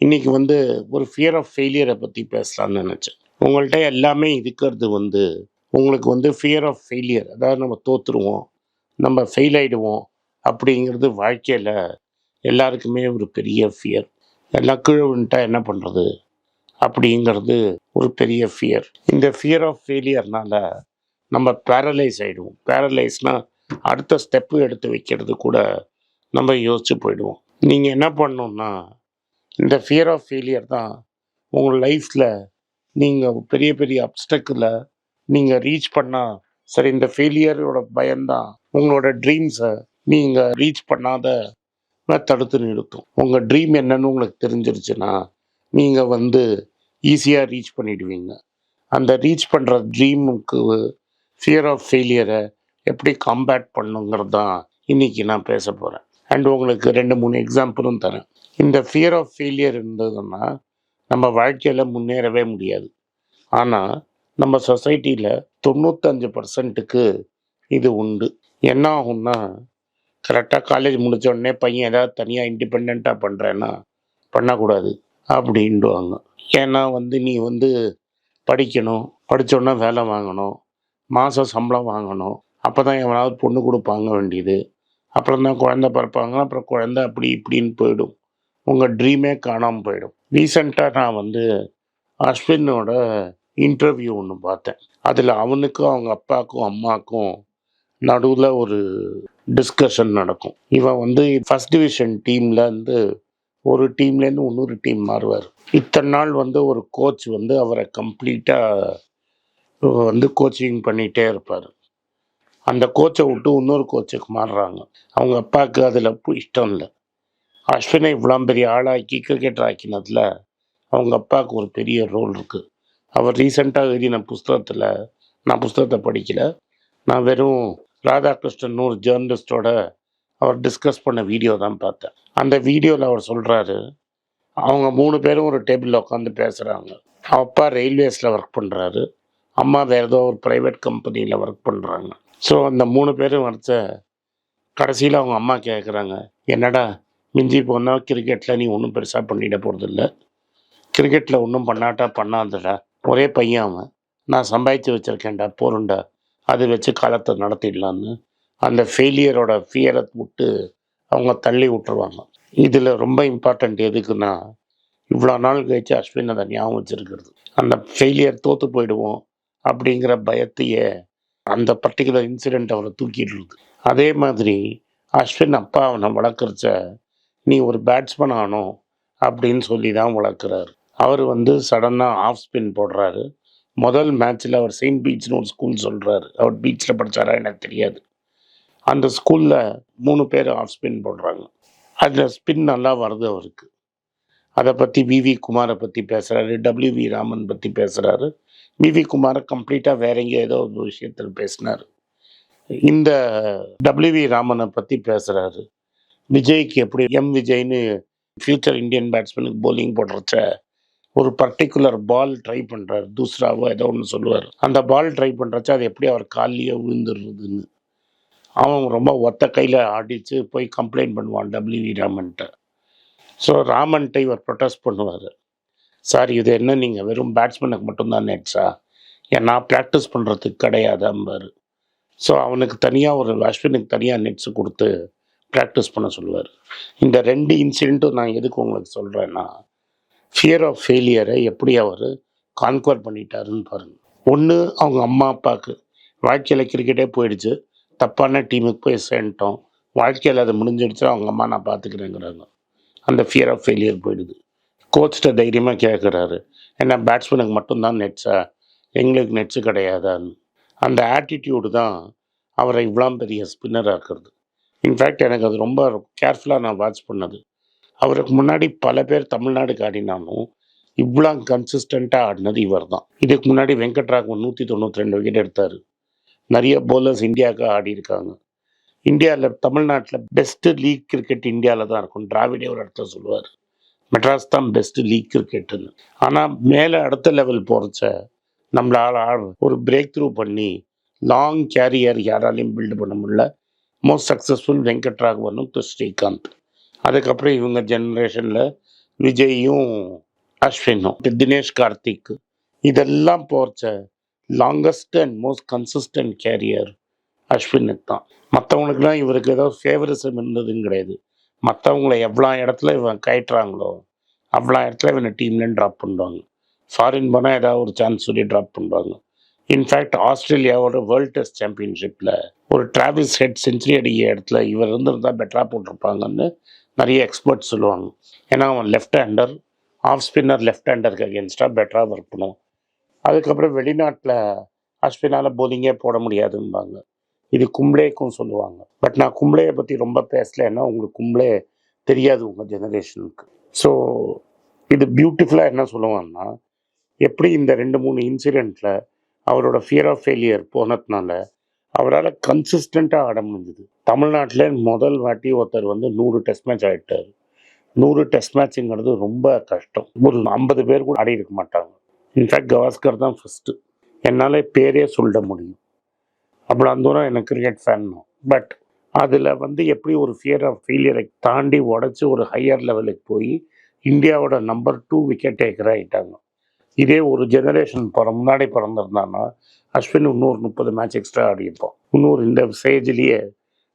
இன்றைக்கி வந்து ஒரு ஃபியர் ஆஃப் ஃபெயிலியரை பற்றி பேசலாம்னு நினச்சேன். உங்கள்கிட்ட எல்லாமே இருக்கிறது வந்து உங்களுக்கு வந்து ஃபியர் ஆஃப் ஃபெயிலியர் அதாவது நம்ம தோற்றுருவோம் நம்ம ஃபெயில் ஆகிடுவோம் அப்படிங்கிறது வாழ்க்கையில் எல்லாருக்குமே ஒரு பெரிய ஃபியர் எல்லாம் கீழே விழுந்துட்டா என்ன பண்ணுறது அப்படிங்கிறது ஒரு பெரிய ஃபியர் இந்த ஃபியர் ஆஃப் ஃபெயிலியர்னால் நம்ம பேரலைஸ் ஆகிடுவோம் பேரலைஸ்னால் அடுத்த ஸ்டெப்பு எடுத்து வைக்கிறது கூட நம்ம யோசித்து போயிடுவோம். நீங்கள் என்ன பண்ணணுன்னா இந்த ஃபியர் ஆஃப் ஃபெயிலியர் தான் உங்கள் லைஃப்பில் நீங்கள் பெரிய பெரிய அப்டக்கில் நீங்கள் ரீச் பண்ணால் சரி இந்த ஃபெயிலியரோட பயம்தான் உங்களோட ட்ரீம்ஸை நீங்கள் ரீச் பண்ணாத தடுத்து நிறுத்தும். உங்கள் ட்ரீம் என்னன்னு உங்களுக்கு தெரிஞ்சிருச்சுன்னா நீங்கள் வந்து ஈஸியாக ரீச் பண்ணிடுவீங்க. அந்த ரீச் பண்ணுற ட்ரீமுக்கு ஃபியர் ஆஃப் ஃபெயிலியரை எப்படி காம்பேட் பண்ணுங்கிறது தான் இன்னைக்கு நான் பேச போகிறேன் அண்ட் உங்களுக்கு ரெண்டு மூணு எக்ஸாம்பிளும் தரேன். இந்த ஃபியர் ஆஃப் ஃபெயிலியர் இருந்ததுன்னா நம்ம வாழ்க்கையில் முன்னேறவே முடியாது. ஆனால் நம்ம சொசைட்டியில் தொண்ணூத்தஞ்சு பர்சன்ட்டுக்கு இது உண்டு. என்ன ஆகும்னா கரெக்டாக காலேஜ் முடிச்ச உடனே பையன் ஏதாவது தனியாக இண்டிபெண்ட்டாக பண்ணுறேன்னா பண்ணக்கூடாது அப்படின்டுவாங்க ஏன்னா வந்து நீ வந்து படிக்கணும் படித்தோடனே வேலை வாங்கணும் மாதம் சம்பளம் வாங்கணும் அப்போ தான் எவனாவது பொண்ணு கொடுப்பாங்க வேண்டியது. அப்புறம் தான் குழந்தை பிறப்பாங்க அப்புறம் குழந்தை அப்படி இப்படின்னு போயிடும். உங்கள் ட்ரீமே காணாமல் போயிடும். ரீசெண்டாக நான் வந்து அஸ்வினோட இன்டர்வியூ ஒன்று பார்த்தேன். அதில் அவனுக்கும் அவங்க அப்பாவுக்கும் அம்மாவுக்கும் நடுவில் ஒரு டிஸ்கஷன் நடக்கும். இவன் வந்து ஃபஸ்ட் டிவிஷன் டீமில் இருந்து ஒரு டீம்லேருந்து இன்னொரு டீம் மாறுவார். இத்தனை நாள் வந்து ஒரு கோச் வந்து அவரை கம்ப்ளீட்டாக வந்து கோச்சிங் பண்ணிகிட்டே இருப்பார். அந்த கோச்சை விட்டு இன்னொரு கோச்சுக்கு மாறுறாங்க. அவங்க அப்பாவுக்கு அதில் இஷ்டம் இல்லை. அஸ்வினை இவ்வளோ பெரிய ஆளாக்கி கிரிக்கெட்டர் ஆக்கினதில் அவங்க அப்பாவுக்கு ஒரு பெரிய ரோல் இருக்குது அவர் ரீசெண்டாக எழுதின புஸ்தகத்தில் நான் புஸ்தகத்தை படிக்கல. நான் வெறும் ராதாகிருஷ்ணன் ஒரு ஜேர்னலிஸ்டோட அவர் டிஸ்கஸ் பண்ண வீடியோ தான் பார்த்தேன். அந்த வீடியோவில் அவர் சொல்கிறாரு அவங்க மூணு பேரும் ஒரு டேபிளில் உட்காந்து பேசுகிறாங்க அப்பா ரயில்வேஸில் ஒர்க் பண்ணுறாரு அம்மா வேறு ஏதோ ஒரு ப்ரைவேட் கம்பெனியில் ஒர்க் பண்ணுறாங்க ஸோ அந்த மூணு பேரும் வரைச்ச கடைசியில் அவங்க அம்மா கேட்குறாங்க என்னடா மிஞ்சி போனால் கிரிக்கெட்டில் நீ ஒன்றும் பெருசாக பண்ணிட போகிறதில்ல கிரிக்கெட்டில் ஒன்றும் பண்ணாட்டா பண்ணாதடா. ஒரே பையன் அவன். நான் சம்பாதிச்சு வச்சுருக்கேன்டா போருண்டா. அது வச்சு காலத்தை நடத்திடலான்னு. அந்த ஃபெயிலியரோட ஃபியரை விட்டு அவங்க தள்ளி விட்டுருவாங்க. இதில் ரொம்ப இம்பார்ட்டண்ட் எதுக்குன்னா இவ்வளோ நாள் கழிச்சு அஸ்வின் அதை ஞாபகம் வச்சுருக்கிறது. அந்த ஃபெயிலியர் தோற்று போயிடுவோம் அப்படிங்கிற பயத்தையே அந்த பர்டிகுலர் இன்சிடெண்ட் அவரை தூக்கிடுறது அதே மாதிரி அஸ்வின் அப்பா அவனை வளர்க்குறச்ச நீ ஒரு பேட்ஸ்மேன் ஆனோ அப்படின்னு சொல்லி தான் வளர்க்குறாரு. அவர் வந்து சடனாக ஆஃப் ஸ்பின் போடுறாரு. முதல் மேட்ச்சில் அவர் செயின்ட் பீச்னு ஒரு ஸ்கூல் சொல்கிறாரு அவர் பீச்சில் படித்தாரா எனக்கு தெரியாது. அந்த ஸ்கூலில் மூணு பேர் ஆஃப் ஸ்பின் போடுறாங்க. அதில் ஸ்பின் நல்லா வருது அவருக்கு. அதை பற்றி விவி குமாரை பற்றி பேசுகிறாரு டபிள்யூ வி ராமன் பற்றி பேசுகிறாரு விவி குமாரை கம்ப்ளீட்டாக வேற எங்கேயோ ஏதோ ஒரு விஷயத்தில் பேசினார். இந்த டபிள்யூ வி ராமனை பற்றி பேசுகிறாரு விஜய்க்கு எப்படி எம் விஜய்னு ஃபியூச்சர் இந்தியன் பேட்ஸ்மேனுக்கு போலிங் போடுறச்ச ஒரு பர்டிகுலர் பால் ட்ரை பண்ணுறாரு தூசராவோ ஏதோ ஒன்று சொல்லுவார். அந்த பால் ட்ரை பண்ணுறச்ச அது எப்படி அவர் காலிலேயே விழுந்துடுறதுன்னு அவன் ரொம்ப ஒத்த கையில் ஆடிச்சு போய் கம்ப்ளைண்ட் பண்ணுவான் டபிள்யூவி ராமன்ட்ட. ஸோ ராமன்ட்ட இவர் ப்ரொட்டஸ்ட் பண்ணுவார். சார் இது என்ன நீங்கள் வெறும் பேட்ஸ்மேனுக்கு மட்டும்தான் நெட்ஸா ஏன் நான் ப்ராக்டிஸ் பண்ணுறதுக்கு கிடையாதாம்பார். ஸோ அவனுக்கு தனியாக ஒரு அஸ்வினுக்கு தனியாக நெட்ஸு கொடுத்து ப்ராக்டிஸ் பண்ண சொல்லுவார். இந்த ரெண்டு இன்சிடெண்ட்டும் நான் எதுக்கு உங்களுக்கு சொல்கிறேன்னா ஃபியர் ஆஃப் ஃபெயிலியரை எப்படி அவர் கான்குவர் பண்ணிட்டாருன்னு பாருங்கள் ஒன்று அவங்க அம்மா அப்பாவுக்கு வாழ்க்கையில் கிரிக்கெட்டே போயிடுச்சு. தப்பான டீமுக்கு போய் சேர்ந்துட்டோம். வாழ்க்கையில் அது முடிஞ்சிடுச்சு அவங்க அம்மா நான் பார்த்துக்கிறேங்கிறாங்க அந்த ஃபியர் ஆஃப் ஃபெயிலியர் போயிடுது. கோச்சிட்ட தைரியமாக கேட்குறாரு ஏன்னா பேட்ஸ்மேனுக்கு மட்டும்தான் நெட்ஸா எங்களுக்கு நெட்ஸு கிடையாதான்னு அந்த ஆட்டிடியூடு தான் அவரை இவ்வளோ பெரிய ஸ்பின்னர் ஆக்குறது. இன்ஃபேக்ட் எனக்கு அது ரொம்ப கேர்ஃபுல்லாக நான் வாட்ச் பண்ணது. அவருக்கு முன்னாடி பல பேர் தமிழ்நாடுக்கு ஆடினாலும் இவ்வளோ கன்சிஸ்டண்ட்டாக ஆடினது இவர் தான் இதுக்கு முன்னாடி வெங்கட்ராகவன் நூற்றி தொண்ணூற்றி ரெண்டு விக்கெட் எடுத்தார். நிறைய போலர்ஸ் இந்தியாவுக்கு ஆடி இருக்காங்க இந்தியாவில் தமிழ்நாட்டில் பெஸ்ட்டு லீக் கிரிக்கெட் இந்தியாவில் தான் இருக்கும். டிராவிடே ஒரு இடத்துல சொல்லுவார். மெட்ராஸ் தான் பெஸ்ட்டு லீக் கிரிக்கெட்டுன்னு ஆனால் மேலே அடுத்த லெவல் போகிறச்ச நம்மளால் ஒரு பிரேக் த்ரூ பண்ணி லாங் கேரியர் யாராலையும் பில்டு பண்ண முடியல. மோஸ்ட் சக்ஸஸ்ஃபுல் வெங்கட்ராகவனும் திரு ஸ்ரீகாந்த் அதுக்கப்புறம் இவங்க ஜென்ரேஷனில் விஜயும் அஸ்வினும். தினேஷ் கார்த்திக். இதெல்லாம் போகிறச்ச longest and most consistent career அஸ்வினுக்கு தான். மற்றவங்களுக்குலாம் இவருக்கு ஏதோ ஃபேவரிசம் இருந்ததுன்னு கிடையாது. மற்றவங்கள எவ்வளோ இடத்துல இவன் கயட்டுறாங்களோ அவ்வளோ இடத்துல இவனை டீம்லேருந்து ட்ராப் பண்ணுவாங்க. ஃபாரின் போனால் ஏதாவது ஒரு சான்ஸ் சொல்லி ட்ராப் பண்ணுவாங்க. இன்ஃபேக்ட் ஆஸ்திரேலியாவோட வேர்ல்ட் டெஸ்ட் சாம்பியன்ஷிப்பில் ஒரு டிராவிஸ் ஹெட் செஞ்சுரி அடிக்கிற இடத்துல இவர் இருந்திருந்தால் பெட்டராக போட்டிருப்பாங்கன்னு நிறைய எக்ஸ்பர்ட்ஸ் சொல்லுவாங்க. ஏன்னா அவன் left hander off spinner left ஹேண்டருக்கு அகேன்ஸ்டாக பெட்டராக ஒர்க் பண்ணும் அதுக்கப்புறம் வெளிநாட்டில் அஸ்வினால் போலிங்கே போட முடியாதும்பாங்க. இது கும்ளேக்கும் சொல்லுவாங்க. பட் நான் கும்ளேயை பற்றி ரொம்ப பேசலைன்னா உங்களுக்கு கும்ளே தெரியாது உங்கள் ஜெனரேஷனுக்கு ஸோ இது பியூட்டிஃபுல்லாக என்ன சொல்லுவாங்கன்னா எப்படி இந்த ரெண்டு மூணு இன்சிடெண்ட்டில் அவரோட ஃபியர் ஆஃப் ஃபெயிலியர் போனதுனால அவரால் கன்சிஸ்டண்ட்டாக ஆட முடிஞ்சுது. தமிழ்நாட்டில் முதல் வாட்டி ஒருத்தர் வந்து நூறு டெஸ்ட் மேட்ச் ஆகிட்டார் நூறு டெஸ்ட் மேட்சுங்கிறது ரொம்ப கஷ்டம். ஒரு ஐம்பது பேர் கூட ஆடி இருக்க மாட்டாங்க. இன்ஃபேக்ட் கவாஸ்கர் தான் ஃபஸ்ட்டு என்னால் பேரே சொல்ல முடியும். அவ்வளோ தூரம் எனக்கு கிரிக்கெட் ஃபேன் பட் அதில் வந்து எப்படி ஒரு ஃபியர் ஆஃப் ஃபெயிலியரை தாண்டி உடச்சி ஒரு ஹையர் லெவலுக்கு போய் இந்தியாவோட நம்பர் டூ விக்கெட் டேக்கர் ஆகிட்டாங்க இதே ஒரு ஜெனரேஷன் பிற முன்னாடி பிறந்திருந்தான்னா அஸ்வின் இன்னொரு முப்பது மேட்ச் எக்ஸ்ட்ரா ஆடியிருப்பான். இன்னொரு இந்த ஸ்டேஜ்லேயே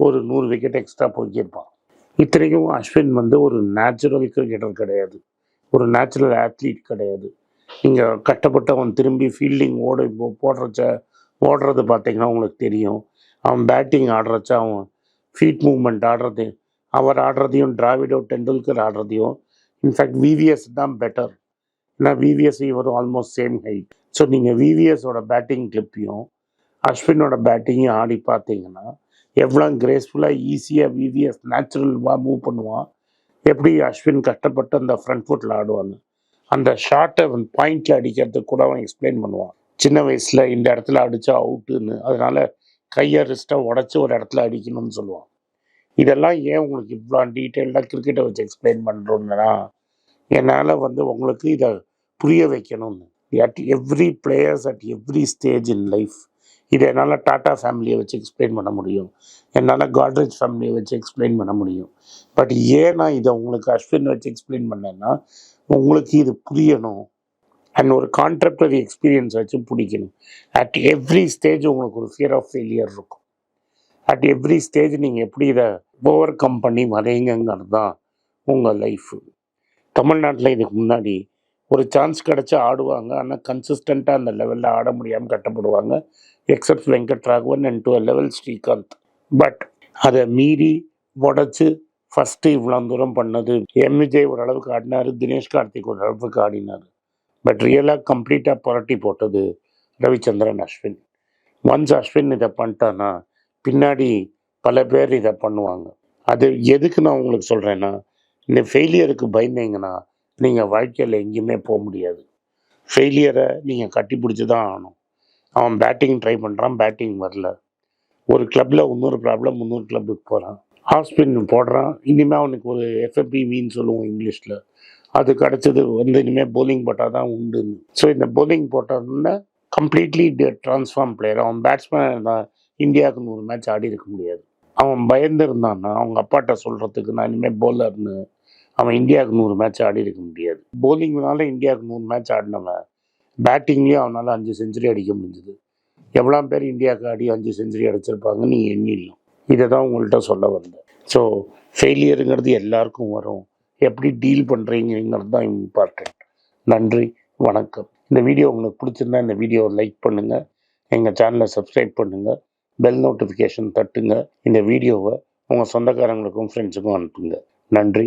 ஒரு நூறு விக்கெட் எக்ஸ்ட்ரா போய்க்கிருப்பான் இத்தனைக்கும் அஸ்வின் வந்து ஒரு நேச்சுரல் கிரிக்கெட்டர் கிடையாது. ஒரு நேச்சுரல் ஆத்லீட் கிடையாது. நீங்கள் கட்டப்பட்டு அவன் திரும்பி ஃபீல்டிங் ஓட இப்போ போடுறச்ச ஓடுறது பார்த்தீங்கன்னா உங்களுக்கு தெரியும். அவன் பேட்டிங் ஆடுறச்ச அவன் ஃபீட் மூவ்மெண்ட் ஆடுறது அவர் ஆடுறதையும் டிராவிடோ டெண்டுல்கர் ஆடுறதையும் இன்ஃபேக்ட் விவிஎஸ் தான் பெட்டர் ஏன்னா விவிஎஸ் இவரும் ஆல்மோஸ்ட் சேம் ஹைட் ஸோ நீங்கள் விவிஎஸோட பேட்டிங் கிளிப்பையும் அஸ்வினோட பேட்டிங்கையும் ஆடி பார்த்தீங்கன்னா எவ்வளோ கிரேஸ்ஃபுல்லாக ஈஸியாக விவிஎஸ் நேச்சுரலாக மூவ் பண்ணுவான். எப்படி அஸ்வின் கஷ்டப்பட்டு அந்த ஃப்ரண்ட் ஃபுட்டில் ஆடுவான்னு. அந்த ஷார்ட்டை பாயிண்டில் அடிக்கிறதுக்கு கூட அவன் எக்ஸ்பிளைன் பண்ணுவான். சின்ன வயசில் இந்த இடத்துல அடித்தா அவுட்டுன்னு அதனால் கையை ரிஸ்ட்டை உடச்சி ஒரு இடத்துல அடிக்கணும்னு சொல்லுவான். இதெல்லாம் ஏன் உங்களுக்கு இவ்வளோ டீட்டெயில்டாக கிரிக்கெட்டை வச்சு எக்ஸ்பிளைன் பண்ணுறோன்னா என்னால் வந்து உங்களுக்கு இதை புரிய வைக்கணும்னு. At every players at every stage in life இதை என்னால் டாட்டா ஃபேமிலியை வச்சு எக்ஸ்பிளைன் பண்ண முடியும். என்னால் காட்ரேஜ் ஃபேமிலியை வச்சு எக்ஸ்பிளைன் பண்ண முடியும். பட் ஏன் நான் இதை உங்களுக்கு அஸ்வின் வச்சு எக்ஸ்பிளைன் பண்ணேன்னா உங்களுக்கு இது புரியணும். அண்ட் ஒரு கான்ட்ரப்டரி எக்ஸ்பீரியன்ஸ் வச்சு பிடிக்கணும். அட் எவ்ரி ஸ்டேஜ் உங்களுக்கு ஒரு ஃபியர் ஆஃப் ஃபெயிலியர் இருக்கும். அட் எவ்ரி ஸ்டேஜ் நீங்கள் எப்படி இதை ஓவர் கம் பண்ணி வரைங்கிறது தான் உங்கள் லைஃப் தமிழ்நாட்டில் இதுக்கு முன்னாடி ஒரு சான்ஸ் கிடச்சா ஆடுவாங்க. ஆனால் கன்சிஸ்டண்ட்டாக அந்த லெவலில் ஆட முடியாமல் கட்டப்படுவாங்க. Except Venkat Raghavan and to level Srikanth. But அதை மீறி உடச்சி ஃபஸ்ட்டு இவ்வளோ தூரம் பண்ணது எம்விஜய் ஓரளவுக்கு ஆடினார் தினேஷ் கார்த்திக் ஓரளவுக்கு ஆடினார். பட் ரியலாக கம்ப்ளீட்டாக புரட்டி போட்டது ரவிச்சந்திரன் அஸ்வின். ஒன்ஸ் அஸ்வின் இதை பண்ணிட்டான்னா பின்னாடி பல பேர் இதை பண்ணுவாங்க. அது எதுக்கு நான் உங்களுக்கு சொல்கிறேன்னா இந்த ஃபெயிலியருக்கு பயந்தீங்கன்னா நீங்கள் வாழ்க்கையில் எங்கேயுமே போக முடியாது. ஃபெயிலியரை நீங்கள் கட்டி பிடிச்சி தான் ஆகணும். அவன் பேட்டிங் ட்ரை பண்ணுறான் பேட்டிங் வரல. ஒரு கிளப்பில் இன்னொரு ப்ராப்ளம் இன்னொரு கிளப்புக்கு போகிறான் ஹாஸ்பின் போடுறான். இனிமேல் அவனுக்கு ஒரு எஃப்எப்பிவின்னு சொல்லுவோம் இங்கிலீஷில். அது கிடச்சது வந்து இனிமேல் போலிங் போட்டால் தான் உண்டுன்னு. ஸோ இந்த போலிங் போட்டோன்னா கம்ப்ளீட்லி ட்ரான்ஸ்ஃபார்ம் பிளேயர் அவன் பேட்ஸ்மேன் இந்தியாவுக்கு நூறு மேட்ச் ஆடி இருக்க முடியாது. அவன் பயந்துருந்தான்னா அவங்க அப்பாட்ட சொல்கிறதுக்கு நான் இனிமேல் போலர்னு அவன் இந்தியாவுக்கு நூறு மேட்ச் ஆடி இருக்க முடியாது. போலிங்னால இந்தியாவுக்கு நூறு மேட்ச் ஆடினவன் பேட்டிங்லேயும் அவனால் அஞ்சு செஞ்சுரி அடிக்க முடிஞ்சுது. எவ்வளோ பேர் இந்தியாவுக்கு ஆடி அஞ்சு செஞ்சுரி அடிச்சிருப்பாங்கன்னு நீங்கள் எண்ணிடலாம். இதை தான் உங்கள்கிட்ட சொல்ல வந்தேன். ஸோ ஃபெயிலியருங்கிறது எல்லாருக்கும் வரும். எப்படி டீல் பண்ணுறீங்கிறது தான் இம்பார்ட்டண்ட் நன்றி வணக்கம். இந்த வீடியோ உங்களுக்கு பிடிச்சிருந்தா இந்த வீடியோவை லைக் பண்ணுங்கள் எங்கள் சேனலை சப்ஸ்கிரைப் பண்ணுங்கள் பெல் நோட்டிஃபிகேஷன் தட்டுங்க. இந்த வீடியோவை உங்கள் சொந்தக்காரங்களுக்கும் ஃப்ரெண்ட்ஸுக்கும் அனுப்புங்க. நன்றி.